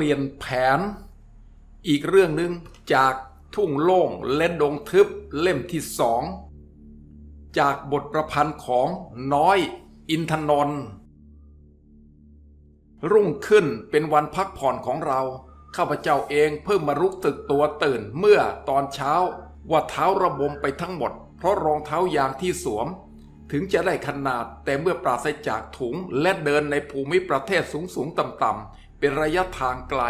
ลี่ยนแผน อีกเรื่องหนึ่งจากทุ่งโล่งและดงทึบเล่มที่สอง จากบทประพันธ์ของน้อยอินทนนท์รุ่งขึ้นเป็นวันพักผ่อนของเรา ข้าพเจ้าเองเพิ่งมารุกตึกตัวตื่นเมื่อตอนเช้าว่าเท้าระบมไปทั้งหมด เพราะรองเท้ายางที่สวม ถึงจะได้ขนาดแต่เมื่อปราศจากถุงและเดินในภูมิประเทศสูงสูงต่ำต่ำๆ เป็นระยะทางไกล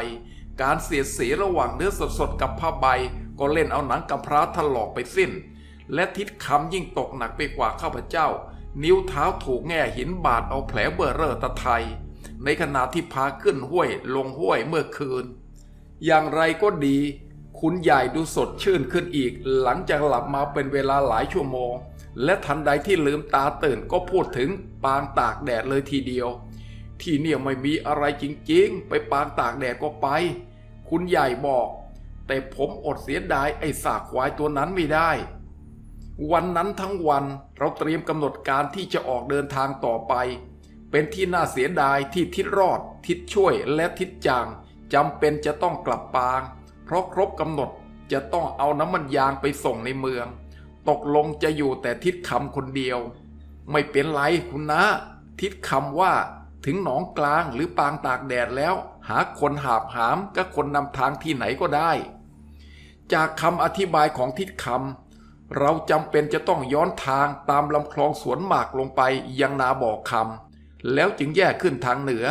การเสียดสีระหว่างเนื้อสดๆกับผ้าใบ ก็เล่นเอาหนังกำพร้าถลอกไปสิ้น และทิศคำยิ่งตกหนักไปกว่าข้าพเจ้า นิ้วเท้าถูกแง่หินบาดเอาแผลเบอร์เรอตะไทย ในขณะที่พาขึ้นห้วยลงห้วยเมื่อคืน อย่างไรก็ดีคุณใหญ่ดูสดชื่นขึ้นอีก หลังจากหลับมาเป็นเวลาหลายชั่วโมง และทันใดที่ลืมตาตื่นก็พูดถึงปางตากแดดเลยทีเดียว ที่เนี่ยไม่มีอะไรจริงๆ ไปปางตากแดดก็ไป คุณใหญ่บอก แต่ผมอดเสียดายไอ้สากควายตัวนั้นไม่ได้ วันนั้นทั้งวันเราเตรียมกำหนดการที่จะออกเดินทางต่อไป เป็นที่น่าเสียดายที่ทิศรอด ทิศช่วยและทิศจางจำเป็นจะต้องกลับปาง เพราะครบกำหนดจะต้องเอาน้ำมันยางไปส่งในเมือง ตกลงจะอยู่แต่ทิศคำคนเดียว ไม่เป็นไรคุณนะ ทิศคำว่า ถึงหนองกลางหรือปางตากแดดแล้ว หาคนหาบหามก็คนนำทางที่ไหนก็ได้ จากคำอธิบายของทิศคำเราจำเป็นจะต้องย้อนทางตามลำคลองสวนหมากลงไปยังนาบอกคำแล้วจึงแยกขึ้นทางเหนือ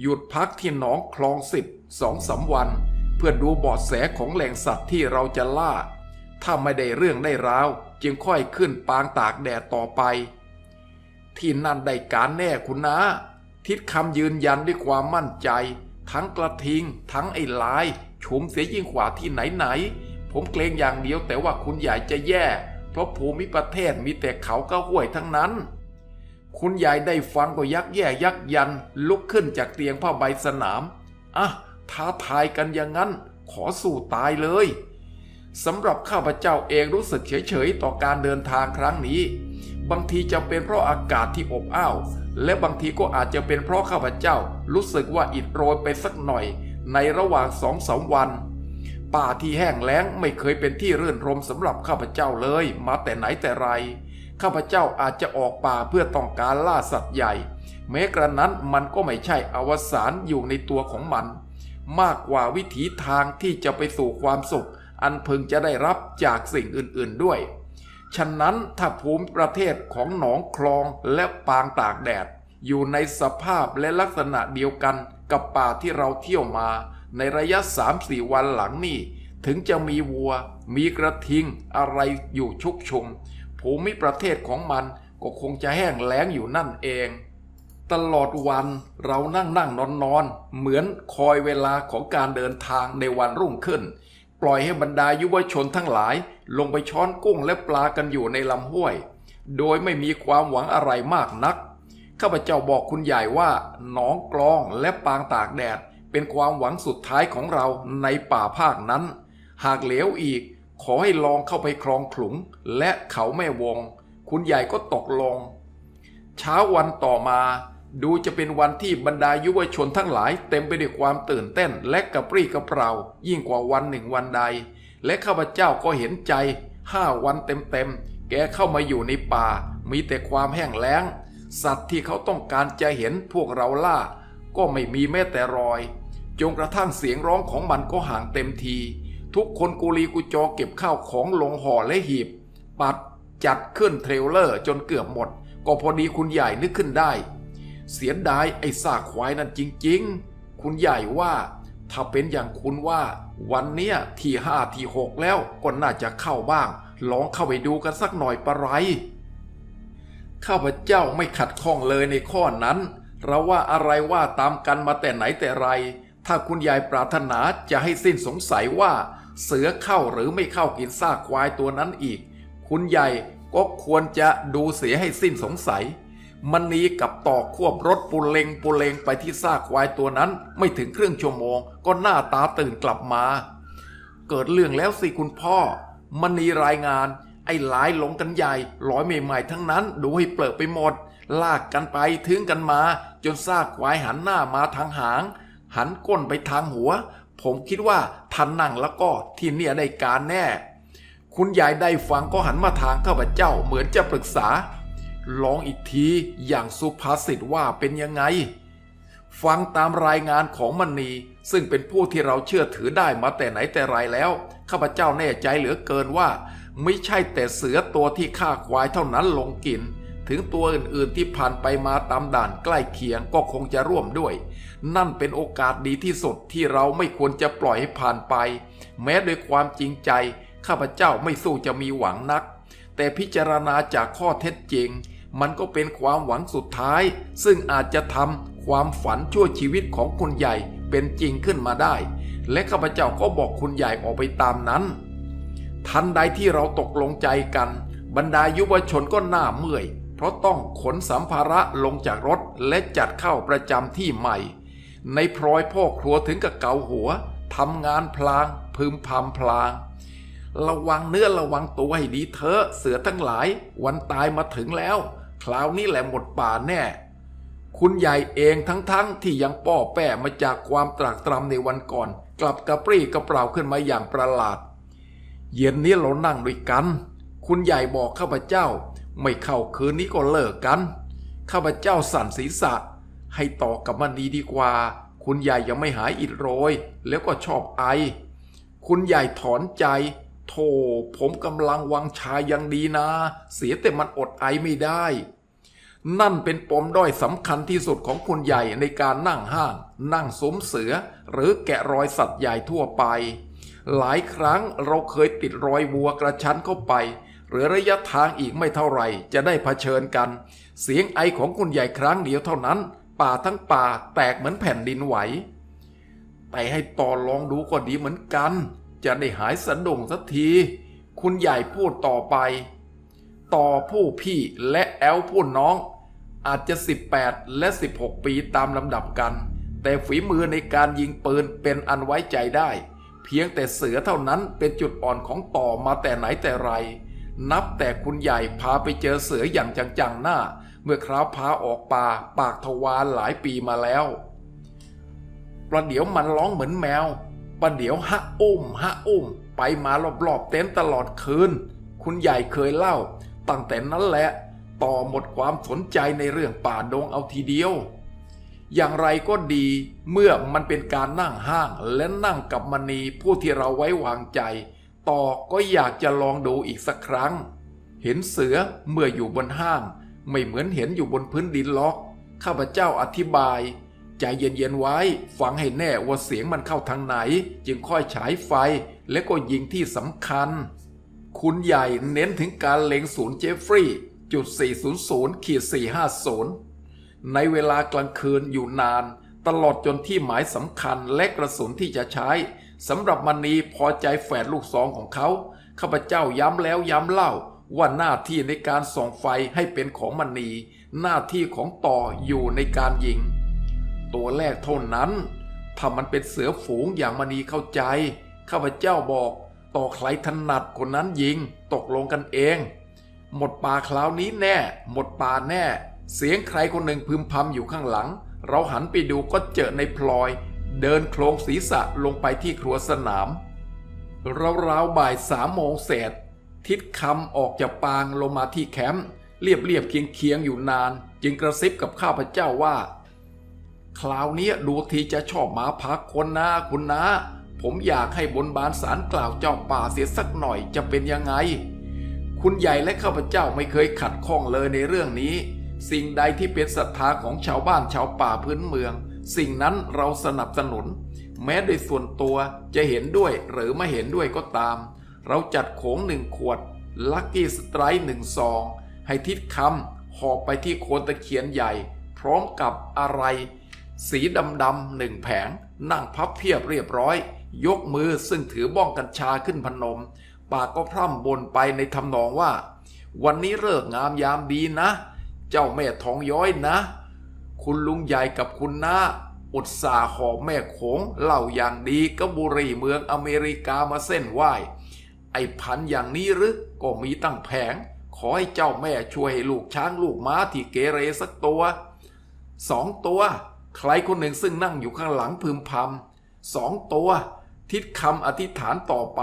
หยุดพักที่หนองคลองสิบสองสามวัน เพื่อดูบาะแสของแหล่งสัตว์ที่เราจะล่า ถ้าไม่ได้เรื่องได้ราวจึงค่อยขึ้นปางตากแดดต่อไป ที่นั่นได้การแน่คุณนะ ทิศคำยืนยันด้วยความมั่นใจ ทั้งกระทิง ทั้งไอ้ลายชุมเสียยิ่งกว่าที่ไหนไหนๆผมเกรงอย่างเดียวแต่ว่าคุณใหญ่จะแย่ เพราะภูมิประเทศมีแต่เขาก็ห้วยทั้งนั้น คุณยายได้ฟังก็ยักแย่ยักยัน ลุกขึ้นจากเตียงผ้าใบสนามอะท้าทายกันอย่างนั้น ขอสู้ตายเลยสำหรับข้าพเจ้าเองรู้สึกเฉยๆต่อการเดินทางครั้งนี้ บางทีจะเป็นเพราะอากาศที่อบอ้าว และบางทีก็อาจจะเป็นเพราะข้าพเจ้า รู้สึกว่าอิดโรยไปสักหน่อย ในระหว่างสองสามวัน ป่าที่แห้งแล้งไม่เคยเป็นที่รื่นรมสำหรับข้าพเจ้าเลย มาแต่ไหนแต่ไร ข้าพเจ้าอาจจะออกป่าเพื่อต้องการล่าสัตว์ใหญ่ แม้กระนั้นมันก็ไม่ใช่อวสานอยู่ในตัวของมัน มากกว่าวิถีทางที่จะไปสู่ความสุข อันพึงจะได้รับจากสิ่งอื่น ๆด้วย ฉะนั้นถ้าภูมิประเทศของหนองคลองและปางตากแดด อยู่ในสภาพและลักษณะเดียวกันกับป่าที่เราเที่ยวมา ในระยะ 3-4 วันหลังนี่ ถึงจะมีวัว มีกระทิงอะไรอยู่ชุกชุม ภูมิประเทศของมันก็คงจะแห้งแล้งอยู่นั่นเอง ตลอดวันเรานั่งนั่งนอนนอนเหมือนคอยเวลาของการเดินทางในวันรุ่งขึ้น ปล่อยให้บรรดายุวชนทั้งหลายลงไปช้อนกุ้งและปลากันอยู่ในลำห้วย โดยไม่มีความหวังอะไรมากนัก ข้าพเจ้าบอกคุณใหญ่ว่าหนองกลองและปางตากแดด เป็นความหวังสุดท้ายของเราในป่าภาคนั้น หากเหลวอีกขอให้ลองเข้าไปคลองขลุงและเขาแม่วง คุณใหญ่ก็ตกลง เช้าวันต่อมา ดูจะเป็นวันที่บรรดายุวชนทั้งหลายเต็มไปด้วยความตื่นเต้นและกระปรี้กระเปร่ายิ่งกว่าวันหนึ่งวันใด และข้าพเจ้าก็เห็นใจห้าวันเต็มๆแกเข้ามาอยู่ในป่า มีแต่ความแห้งแล้ง สัตว์ที่เขาต้องการจะเห็นพวกเราล่า ก็ไม่มีแม้แต่รอย จนกระทั่งเสียงร้องของมันก็ห่างเต็มที ทุกคนกุลีกุจอเก็บข้าวของลงห่อและหีบ ปัดจัดขึ้นเทรลเลอร์จนเกือบหมด ก็พอดีคุณใหญ่นึกขึ้นได้ เสียดายไอ้ซากควายนั่นจริง ๆ คุณใหญ่ว่า ถ้าเป็นอย่างคุณว่า วันเนี้ยที่ห้าที่หกแล้วก็น่าจะเข้าบ้าง ลองเข้าไปดูกันสักหน่อยปะไร ข้าพเจ้าไม่ขัดข้องเลยในข้อนั้น เราว่าอะไรว่าตามกันมาแต่ไหนแต่ไร ถ้าคุณยายปรารถนาจะให้สิ้นสงสัยว่า เสือเข้าหรือไม่เข้ากินซากควายตัวนั้นอีก คุณใหญ่ก็ควรจะดูเสียให้สิ้นสงสัย มันนีกับต่อควบรถปุเลงปุเลงไปที่ซากควายตัวนั้น ไม่ถึงครึ่งชั่วโมง ก็หน้าตาตื่นกลับมา เกิดเรื่องแล้วสิคุณพ่อมันนีรายงาน ไอ้หลายหลงกันใหญ่ร้อยใหม่ๆทั้งนั้นดูให้เปลือกไปหมด ลากกันไปถึงกันมา จนซากควายหันหน้ามาทางหาง หันก้นไปทางหัว ผมคิดว่าท่านนั่งแล้วก็ที่เนี่ยได้การแน่ คุณยายได้ฟังก็หันมาทางข้าพเจ้าเหมือนจะปรึกษา ลองอีกทีอย่างสุภาษิตว่าเป็นยังไง ฟังตามรายงานของมณีซึ่งเป็นผู้ที่เราเชื่อถือได้มาแต่ไหนแต่ไรแล้ว ข้าพเจ้าแน่ใจเหลือเกินว่า ไม่ใช่แต่เสือตัวที่ฆ่าควายเท่านั้นลงกิน ถึงตัวอื่นๆที่ผ่านไปมาตามด่านใกล้เคียงก็คงจะร่วมด้วย นั่นเป็นโอกาสดีที่สุดที่เราไม่ควรจะปล่อยให้ผ่านไป แม้ด้วยความจริงใจ ข้าพเจ้าไม่สู้จะมีหวังนัก แต่พิจารณาจากข้อเท็จจริง มันก็เป็นความหวังสุดท้าย ซึ่งอาจจะทำความฝันชั่วชีวิตของคุณใหญ่เป็นจริงขึ้นมาได้ และข้าพเจ้าก็บอกคุณใหญ่ออกไปตามนั้น ทันใดที่เราตกลงใจกัน บรรดายุวชนก็หน้าเมื่อย เพราะต้องขนสัมภาระลงจากรถและจัดเข้าประจำที่ใหม่ ในพลอยพ่อครัวถึงกับเกาหัวทำงานพลางพึมพำพลาง ระวังเนื้อระวังตัวให้ดีเถอะเสือทั้งหลาย วันตายมาถึงแล้ว คราวนี้แหละหมดป่าแน่ คุณใหญ่เองทั้งๆทที่ยังป้อแป้มาจากความตรากตรำในวันก่อน กลับกระปรี้กระเปร่าขึ้นมาอย่างประหลาด เย็นนี้เรานั่งด้วยกัน คุณใหญ่บอกข้าพเจ้า ไม่เข้าคืนนี้ก็เลิกกัน ข้าพเจ้าสั่นศีรษะ ให้ต่อกับมันดีดีกว่า คุณใหญ่ยังไม่หายอิดโรย แล้วก็ชอบไอ คุณใหญ่ถอนใจ โธ่ผมกำลังวังชายยังดีนะ เสียแต่มันอดไอไม่ได้ นั่นเป็นปมด้อยสำคัญที่สุดของคุณใหญ่ในการนั่งห้าง นั่งสมเสือ หรือแกะรอยสัตว์ใหญ่ทั่วไป หลายครั้งเราเคยติดรอยวัวกระชั้นเข้าไป หรือระยะทางอีกไม่เท่าไหร่จะได้เผชิญกัน เสียงไอของคุณใหญ่ครั้งเดียวเท่านั้น ป่าทั้งป่าแตกเหมือนแผ่นดินไหว แต่ให้ต่อลองดูก็ดีเหมือนกัน จะได้หายสะดุ้งสักที คุณใหญ่พูดต่อไป ต่อผู้พี่และแอลผู้น้อง อาจจะ 18 และ 16 ปีตามลำดับกัน แต่ฝีมือในการยิงปืนเป็นอันไว้ใจได้ เพียงแต่เสือเท่านั้นเป็นจุดอ่อนของต่อมาแต่ไหนแต่ไร นับแต่คุณใหญ่พาไปเจอเสืออย่างจังๆหน้า เมื่อคราวพาออกป่าปากทวารหลายปีมาแล้วประเดี๋ยวมันร้องเหมือนแมว ประเดี๋ยวฮะอุ้มฮะอุ้ม ไปมารอบๆเต็นตลอดคืน คุณใหญ่เคยเล่า ตั้งแต่นั้นแหละ ต่อหมดความสนใจในเรื่องป่าดงเอาทีเดียว อย่างไรก็ดีเมื่อมันเป็นการนั่งห้างและนั่งกับมณีผู้ที่เราไว้วางใจ ต่อก็อยากจะลองดูอีกสักครั้ง เห็นเสือเมื่ออยู่บนห้าง ไม่เหมือนเห็นอยู่บนพื้นดินล็อกข้าพเจ้าอธิบาย ใจเย็นๆไว้ ฟังให้แน่ว่าเสียงมันเข้าทางไหน จึงค่อยฉายไฟ และก็ยิงที่สำคัญ คุณใหญ่เน้นถึงการเล็งศูนย์เจฟฟรีย์จุด 400ขีด450 ในเวลากลางคืนอยู่นาน ตลอดจนที่หมายสำคัญและกระสุนที่จะใช้สำหรับมันนีพอใจแฝดลูกซองของเขาข้าพเจ้าย้ำแล้วย้ำเล่าว่าหน้าที่ในการส่องไฟให้เป็นของมันนีหน้าที่ของต่ออยู่ในการยิง ตัวแรกเท่านั้น ถ้ามันเป็นเสือฝูงอย่างมณีเข้าใจ ข้าพเจ้าบอก ต่อใครถนัดคนนั้นยิง ตกลงกันเอง หมดป่าคราวนี้แน่ หมดป่าแน่ เสียงใครคนหนึ่งพึมพำอยู่ข้างหลัง เราหันไปดูก็เจอในพลอย เดินโคลงศีรษะลงไปที่ครัวสนามราวๆบ่ายสามโมงเศษ ทิดคำออกจากปางลงมาที่แคมป์เรียบเรียบเคียงเคียงๆอยู่นาน จึงกระซิบกับข้าพเจ้าว่า คราวนี้ดูทีจะชอบหมาพักคนนะคุณนะ ผมอยากให้บนบานสารกล่าวเจ้าป่าเสียสักหน่อยจะเป็นยังไง คุณใหญ่และข้าพเจ้าไม่เคยขัดข้องเลยในเรื่องนี้ สิ่งใดที่เป็นศรัทธาของชาวบ้านชาวป่าพื้นเมือง สิ่งนั้นเราสนับสนุน แม้โดยส่วนตัวจะเห็นด้วยหรือไม่เห็นด้วยก็ตาม เราจัดโขงหนึ่งขวดลัคกี้สไตร์หนึ่งซองให้ทิดคำหอบไปที่โคนตะเคียนใหญ่ พร้อมกับอะไร สีดำๆหนึ่งแผง นั่งพับเพียบเรียบร้อย ยกมือซึ่งถือบ้องกัญชาขึ้นพนม ปากก็พร่ำบนไปในทำนองว่า วันนี้เลิกงามยามดีนะ เจ้าแม่ทองย้อยนะ คุณลุงใหญ่กับคุณน้าอุตสาห์หอบแม่โขงเหล่าอย่างดีก็บุรีเมืองอเมริกามาเส้นไหว้ไอ้พันอย่างนี้หรือก็มีตั้งแผง ขอให้เจ้าแม่ช่วยให้ลูกช้างลูกม้าที่เกเรสักตัวสองตัว ใครคนหนึ่งซึ่งนั่งอยู่ข้างหลังพึมพำสองตัว ทิศคำอธิษฐานต่อไป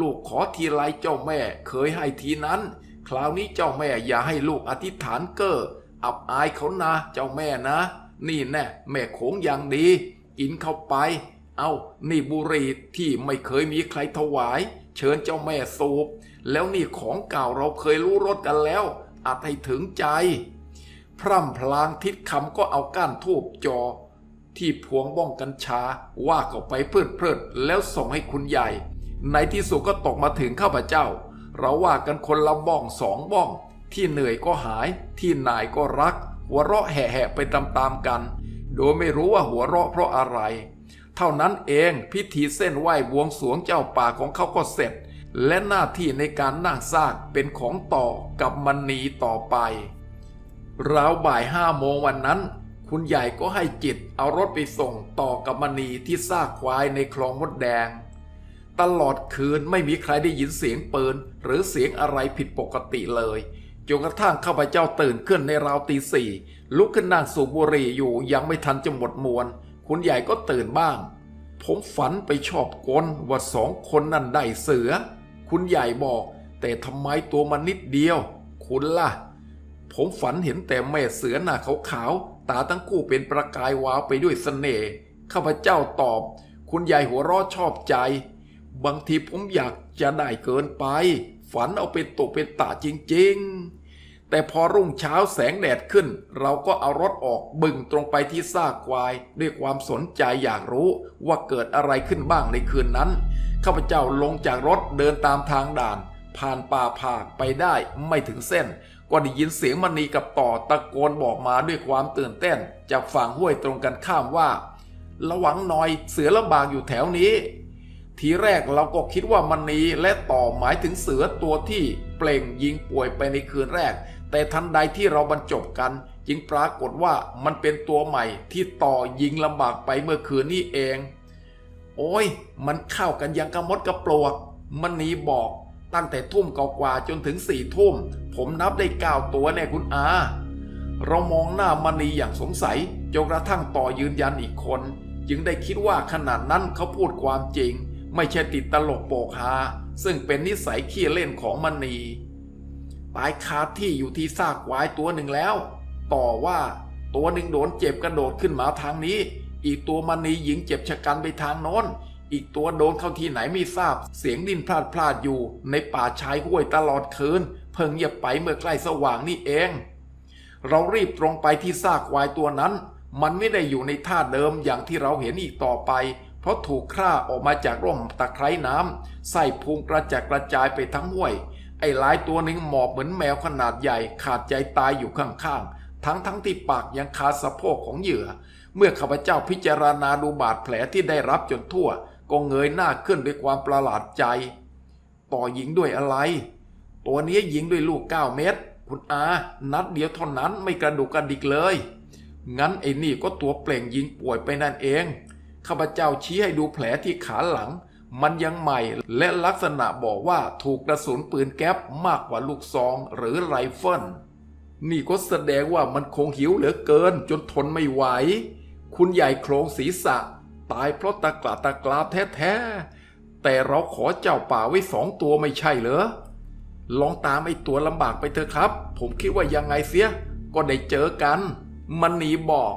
ลูกขอทีไรเจ้าแม่เคยให้ทีนั้น คราวนี้เจ้าแม่อย่าให้ลูกอธิษฐานเก้ออับอายเขานะเจ้าแม่นะ นี่แน่แม่โขงอย่างดี กินเข้าไป เอานี่บุรีที่ไม่เคยมีใครถวาย เชิญเจ้าแม่สูบแล้วนี่ของเก่าเราเคยรู้รสกันแล้วอัดให้ถึงใจ พร่ำพลางทิศคำก็เอาก้านทูบจอ ที่พวงบ้องกัญชาว่าเข้าไปเพลิดเพลิดแล้วส่งให้คุณใหญ่ ในที่สุดก็ตกมาถึงข้าพเจ้า เราว่ากันคนละบ้องสองบ้อง ที่เหนื่อยก็หาย ที่นายก็รัก หัวเราะแห่ๆไปตามๆกัน โดยไม่รู้ว่าหัวเราะเพราะอะไร เท่านั้นเองพิธีเส้นไหว้บวงสรวงเจ้าป่าของเขาก็เสร็จ และหน้าที่ในการนั่งซากเป็นของต่อกับมณีต่อไป ราวบ่ายห้าโมงวันนั้น คุณใหญ่ก็ให้จิตเอารถไปส่งต่อกับมณีที่ซากควายในคลองมดแดง ตลอดคืนไม่มีใครได้ยินเสียงปืน หรือเสียงอะไรผิดปกติเลยจนกระทั่งข้าพเจ้าตื่นขึ้นในราวตีสี่ลุกขึ้นนั่งสูบบุหรี่อยู่ยังไม่ทันจะหมดมวนคุณใหญ่ก็ตื่นบ้าง ผมฝันไปชอบกลว่าสองคนนั่นได้เสือ คุณใหญ่บอก แต่ทำไมตัวมันนิดเดียว คุณล่ะ ผมฝันเห็นแต่แม่เสือหน้าขาวๆตาทั้งคู่เป็นประกายวาวไปด้วยเสน่ห์ข้าพเจ้าตอบ คุณยายหัวเราะชอบใจ บางทีผมอยากจะได้เกินไป ฝันเอาเป็นตกเป็นตาจริงๆ แต่พอรุ่งเช้าแสงแดดขึ้น เราก็เอารถออกบึงตรงไปที่ซากควาย ด้วยความสนใจอยากรู้ว่าเกิดอะไรขึ้นบ้างในคืนนั้นข้าพเจ้าลงจากรถเดินตามทางด่าน ผ่านป่าผากไปได้ไม่ถึงเส้น ก็ได้ยินเสียงมณีกับต่อตะโกนบอกมาด้วยความตื่นเต้น จากฝั่งห้วยตรงกันข้ามว่า ระวังหน่อยเสือลำบากอยู่แถวนี้ ทีแรกเราก็คิดว่ามณีและต่อหมายถึงเสือตัวที่เปล่งยิงป่วยไปในคืนแรก แต่ทันใดที่เราบรรจบกันจึงปรากฏว่ามันเป็นตัวใหม่ที่ต่อยิงลำบากไปเมื่อคืนนี้เอง โอ้ย มันเข้ากันยังกระมดกระปลวกมณีบอก ตั้งแต่ทุ่มกว่าจนถึงสี่ทุ่ม ผมนับได้เก้าตัวแน่คุณอา เรามองหน้ามณีอย่างสงสัยจนกระทั่งต่อยืนยันอีกคน จึงได้คิดว่าขนาดนั้นเขาพูดความจริง ไม่ใช่ติดตลกโปกฮาซึ่งเป็นนิสัยขี้เล่นของมณีตายคาที่อยู่ที่ซากควายตัวหนึ่งแล้ว ต่อว่าตัวหนึ่งโดนเจ็บกระโดดขึ้นมาทางนี้ อีกตัวมณีหญิงเจ็บชะกันไปทางโน้น อีกตัวโดนเข้าที่ไหนไม่ทราบ เสียงดินพลาดพลาดอยู่ ในป่าชายห้วยตลอดคืน เพิ่งเงียบไปเมื่อใกล้สว่างนี่เอง เรารีบตรงไปที่ซากควายตัวนั้น มันไม่ได้อยู่ในท่าเดิมอย่างที่เราเห็นอีกต่อไป เพราะถูกฆ่าออกมาจากร่มตะไคร่น้ำใส่พุงกระจัดกระจายไปทั้งห้วย ไอ้หลายตัวหนึ่งหมอบเหมือนแมวขนาดใหญ่ขาดใจตายอยู่ข้างๆ ทั้งทั้งที่ปากยังคาสะโพกของเหยื่อ เมื่อข้าพเจ้าพิจารณาดูบาดแผลที่ได้รับจนทั่ว ก็เงยหน้าขึ้นด้วยความประหลาดใจ ต่อยิงด้วยอะไร ตัวนี้ยิงด้วยลูกเก้าเม็ดคุณอา นัดเดียวเท่านั้นไม่กระดุกกระดิกเลย งั้นไอ้นี่ก็ตัวเปล่งยิงป่วยไปนั่นเอง ข้าพเจ้าชี้ให้ดูแผลที่ขาหลัง มันยังใหม่และลักษณะบอกว่าถูกกระสุนปืนแก๊ปมากกว่าลูกซองหรือไรเฟิล นี่ก็แสดงว่ามันคงหิวเหลือเกินจนทนไม่ไหว คุณใหญ่โครงศีรษะ ตายเพราะตะกละตะกลาแท้ๆ แต่เราขอเจ้าป่าไว้สองตัวไม่ใช่เหรอ ลองตามไอ้ตัวลำบากไปเถอะครับ ผมคิดว่ายังไงเสีย ก็ได้เจอกัน มันหนีบอก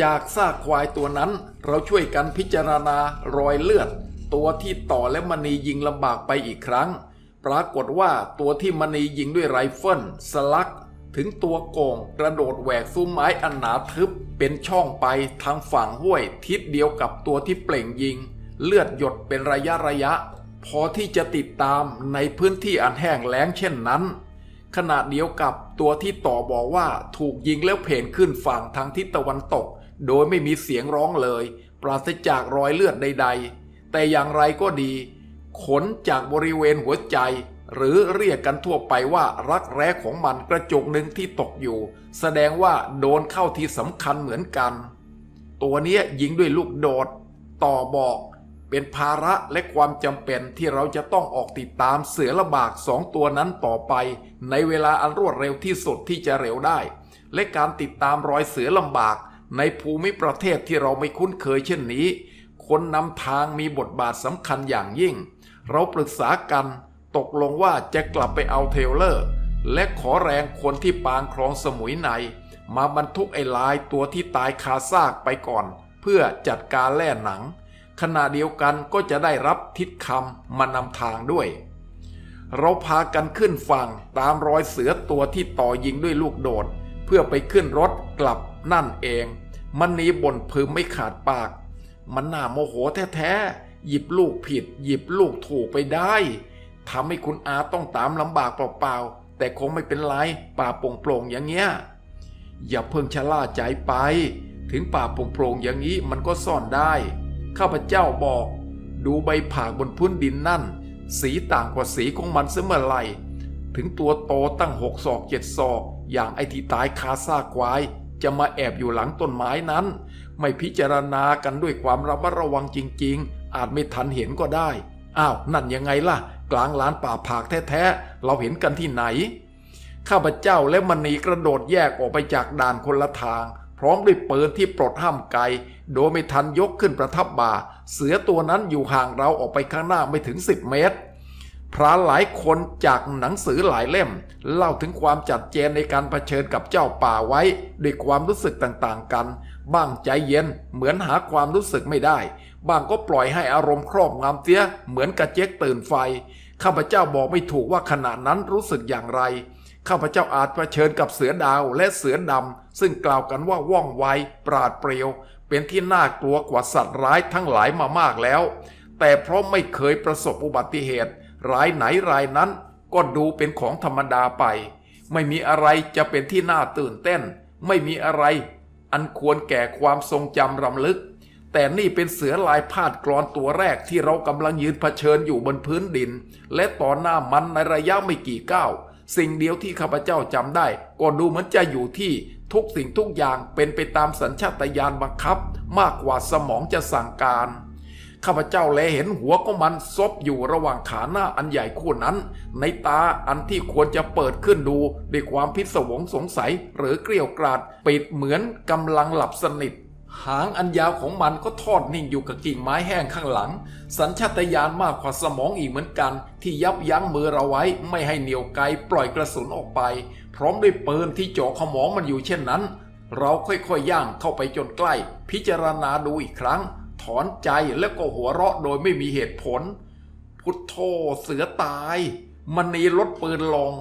จากซากควายตัวนั้น เราช่วยกันพิจารณารอยเลือด ตัวที่ต่อและมณียิงลำบากไปอีกครั้ง ปรากฏว่าตัวที่มณียิงด้วยไรเฟิลสลัก ถึงตัวโกงกระโดดแหวกซุ้มไม้อันหนาทึบเป็นช่องไปทางฝั่งห้วยทิศเดียวกับตัวที่เปล่งยิง เลือดหยดเป็นระยะระยะ พอที่จะติดตามในพื้นที่อันแห้งแล้งเช่นนั้น ขณะเดียวกับตัวที่ต่อบอกว่าถูกยิงแล้วเพนขึ้นฝั่งทางทิศตะวันตก โดยไม่มีเสียงร้องเลย ปราศจากรอยเลือดใด ๆ แต่อย่างไรก็ดี ขนจากบริเวณหัวใจ หรือเรียกกันทั่วไปว่ารักแร้ของมันกระจุกหนึ่งที่ตกอยู่ แสดงว่าโดนเข้าที่สำคัญเหมือนกัน ตัวนี้ยยิงด้วยลูกโดด ต่อบอกเป็นภาระและความจำเป็นที่เราจะต้องออกติดตามเสือระบากสองตัวนั้นต่อไป ในเวลาอันรวดเร็วที่สุดที่จะเร็วได้ และการติดตามรอยเสือลำบาก ในภูมิประเทศที่เราไม่คุ้นเคยเช่นนี้ คนนำทางมีบทบาทสำคัญอย่างยิ่ง เราปรึกษากัน ตกลงว่าจะกลับไปเอาเทลเลอร์ และขอแรงคนที่ปางคลองสมุยใน มาบรรทุกไอ้ลายตัวที่ตายคาซากไปก่อน เพื่อจัดการแล่หนัง ขณะเดียวกันก็จะได้รับทิศคำมานำทางด้วย เราพากันขึ้นฝั่งตามรอยเสือตัวที่ต่อยิงด้วยลูกโดด เพื่อไปขึ้นรถกลับนั่นเอง มันหนีบ่นพึมไม่ขาดปาก มันน่าโมโหแท้ๆหยิบลูกผิด หยิบลูกถูกไปได้ ทำให้คุณอาต้องตามลำบากเปล่าๆแต่คงไม่เป็นไรป่าโปร่งๆอย่างเงี้ยอย่าเพิ่งชะล่าใจไป ถึงป่าโปร่งๆอย่างนี้มันก็ซ่อนได้ ข้าพเจ้าบอก ดูใบผากบนพื้นดินนั่น สีต่างกว่าสีของมันเสมอไหรถึงตัวโตตั้งหกศอกเจ็ดศอก อย่างไอที่ตายคาซากควาย จะมาแอบอยู่หลังต้นไม้นั้น ไม่พิจารณากันด้วยความระมัดระวังจริง ๆ อาจไม่ทันเห็นก็ได้ อ้าว นั่นยังไงล่ะ กลางลานป่าผากแท้ๆ เราเห็นกันที่ไหน ข้าพเจ้าและมณีกระโดดแยกออกไปจากด่านคนละทาง พร้อมด้วยปืนที่ปลดห้ามไกล โดยไม่ทันยกขึ้นประทับบ่า เสือตัวนั้นอยู่ห่างเราออกไปข้างหน้าไม่ถึง 10 เมตร พรานหลายคนจากหนังสือหลายเล่ม เล่าถึงความจัดเจนในการเผชิญกับเจ้าป่าไว้ด้วยความรู้สึกต่างๆกัน บ้างใจเย็นเหมือนหาความรู้สึกไม่ได้บ้างก็ปล่อยให้อารมณ์ครอบงำเสียเหมือนกระเจ๊กตื่นไฟ ข้าพเจ้าบอกไม่ถูกว่าขณะนั้นรู้สึกอย่างไร ข้าพเจ้าอาจเผชิญกับเสือดาวและเสือดำซึ่งกล่าวกันว่าว่องไวปราดเปรียว เป็นที่น่ากลัวกว่าสัตว์ร้ายทั้งหลายมามากแล้ว แต่เพราะไม่เคยประสบอุบัติเหตุรายไหนรายนั้น ก็ดูเป็นของธรรมดาไป ไม่มีอะไรจะเป็นที่น่าตื่นเต้น ไม่มีอะไร อันควรแก่ความทรงจำรำลึก แต่นี่เป็นเสือลายพาดกรอนตัวแรกที่เรากำลังยืนเผชิญอยู่บนพื้นดิน และต่อหน้ามันในระยะไม่กี่ก้าวสิ่งเดียวที่ข้าพเจ้าจำได้ ก็ดูเหมือนจะอยู่ที่ทุกสิ่งทุกอย่างเป็นไปตามสัญชาตญาณบังคับ มากกว่าสมองจะสั่งการข้าพเจ้าแลเห็นหัวของมันซบอยู่ระหว่างขาหน้าอันใหญ่คู่นั้น ในตาอันที่ควรจะเปิดขึ้นดูด้วยความพิศวงสงสัยหรือเกลียวกราดปิดเหมือนกำลังหลับสนิท หางอันยาวของมันก็ทอดนิ่งอยู่กับกิ่งไม้แห้งข้างหลัง สัญชาตญาณมากกว่าสมองอีกเหมือนกัน ที่ยับยั้งมือเราไว้ไม่ให้เหนียวไกลปล่อยกระสุนออกไป พร้อมด้วยปืนที่เจ่อขมองมันอยู่เช่นนั้น เราค่อยๆย่างเข้าไปจนใกล้ พิจารณาดูอีกครั้ง ถอนใจแล้วก็หัวเราะโดยไม่มีเหตุผล พุทโธเสือตายมันนีลดปืนลง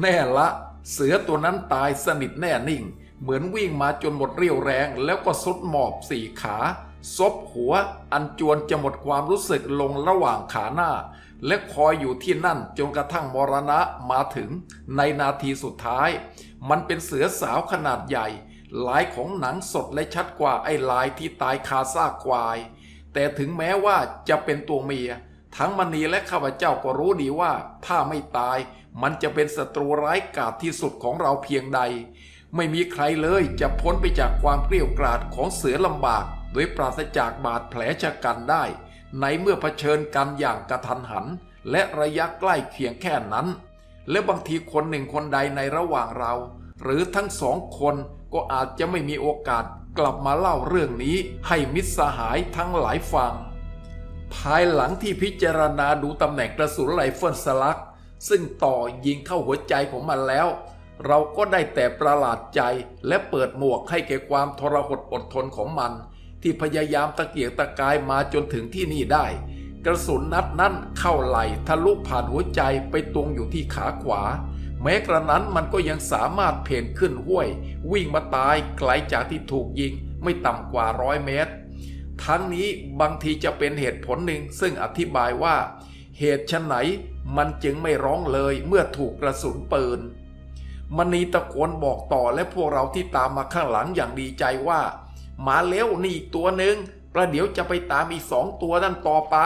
แน่ละ เสือตัวนั้นตายสนิทแน่นิ่ง เหมือนวิ่งมาจนหมดเรี่ยวแรงแล้วก็สุดหมอบสี่ขาซบหัวอันจวนจะหมดความรู้สึกลงระหว่างขาหน้า และคอยอยู่ที่นั่นจนกระทั่งมรณะมาถึงในนาทีสุดท้าย มันเป็นเสือสาวขนาดใหญ่ ลายของหนังสดและชัดกว่าไอ้ลายที่ตายคาซากควาย แต่ถึงแม้ว่าจะเป็นตัวเมีย ทั้งมณีและข้าพเจ้าก็รู้ดีว่า ถ้าไม่ตาย มันจะเป็นศัตรูร้ายกาจที่สุดของเราเพียงใด ไม่มีใครเลยจะพ้นไปจากความเกลียวกราดของเสือลำบาก โดยปราศจากบาดแผลชะกันได้ ในเมื่อเผชิญกันอย่างกระทันหัน และระยะใกล้เคียงแค่นั้น และบางทีคนหนึ่งคนใดในระหว่างเรา หรือทั้งสองคนก็อาจจะไม่มีโอกาสกลับมาเล่าเรื่องนี้ให้มิตรสหายทั้งหลายฟัง ภายหลังที่พิจารณาดูตำแหน่งกระสุนไรเฟิลสลัก ซึ่งต่อยิงเข้าหัวใจของมันแล้ว เราก็ได้แต่ประหลาดใจและเปิดหมวกให้แก่ความทรหดอดทนของมัน ที่พยายามตะเกียกตะกายมาจนถึงที่นี่ได้ กระสุนนัดนั้นเข้าไหลทะลุผ่านหัวใจไปตรงอยู่ที่ขาขวา แม้กระนั้นมันก็ยังสามารถเพ่นขึ้นห้วย วิ่งมาตายไกลจากที่ถูกยิงไม่ต่ำกว่าร้อยเมตร ทั้งนี้บางทีจะเป็นเหตุผลหนึ่งซึ่งอธิบายว่า เหตุชะไหนมันจึงไม่ร้องเลยเมื่อถูกกระสุนปืน มณีตะโกนบอกต่อและพวกเราที่ตามมาข้างหลังอย่างดีใจว่า มาเร็วนี่อีกตัวหนึ่งประเดี๋ยวจะไปตามอีกสองตัวนั่นต่อไป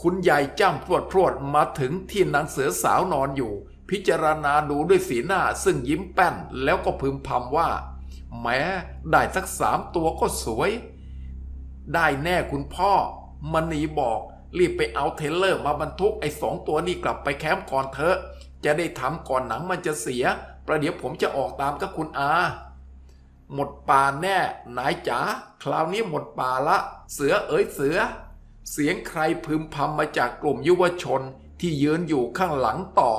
คุณใหญ่จ้ำพรวดพรวดมาถึงที่นางเสือสาวนอนอยู่ พิจารณาดูด้วยสีหน้าซึ่งยิ้มแป้นแล้วก็พึมพำว่า แม้ได้สักสามตัวก็สวย ได้แน่คุณพ่อมณีบอกรีบไปเอาเทเลอร์มาบรรทุกไอ้สองตัวนี้กลับไปแคมป์ก่อนเถอะ จะได้ทำก่อนหนังมันจะเสีย ประเดี๋ยวผมจะออกตามกับคุณอา หมดป่าแน่นายจ๋าคราวนี้หมดป่าละ เสือเอ๋ยเสือ เสียงใครพึมพำมาจากกลุ่มยุวชนที่ยืนอยู่ข้างหลังต่อ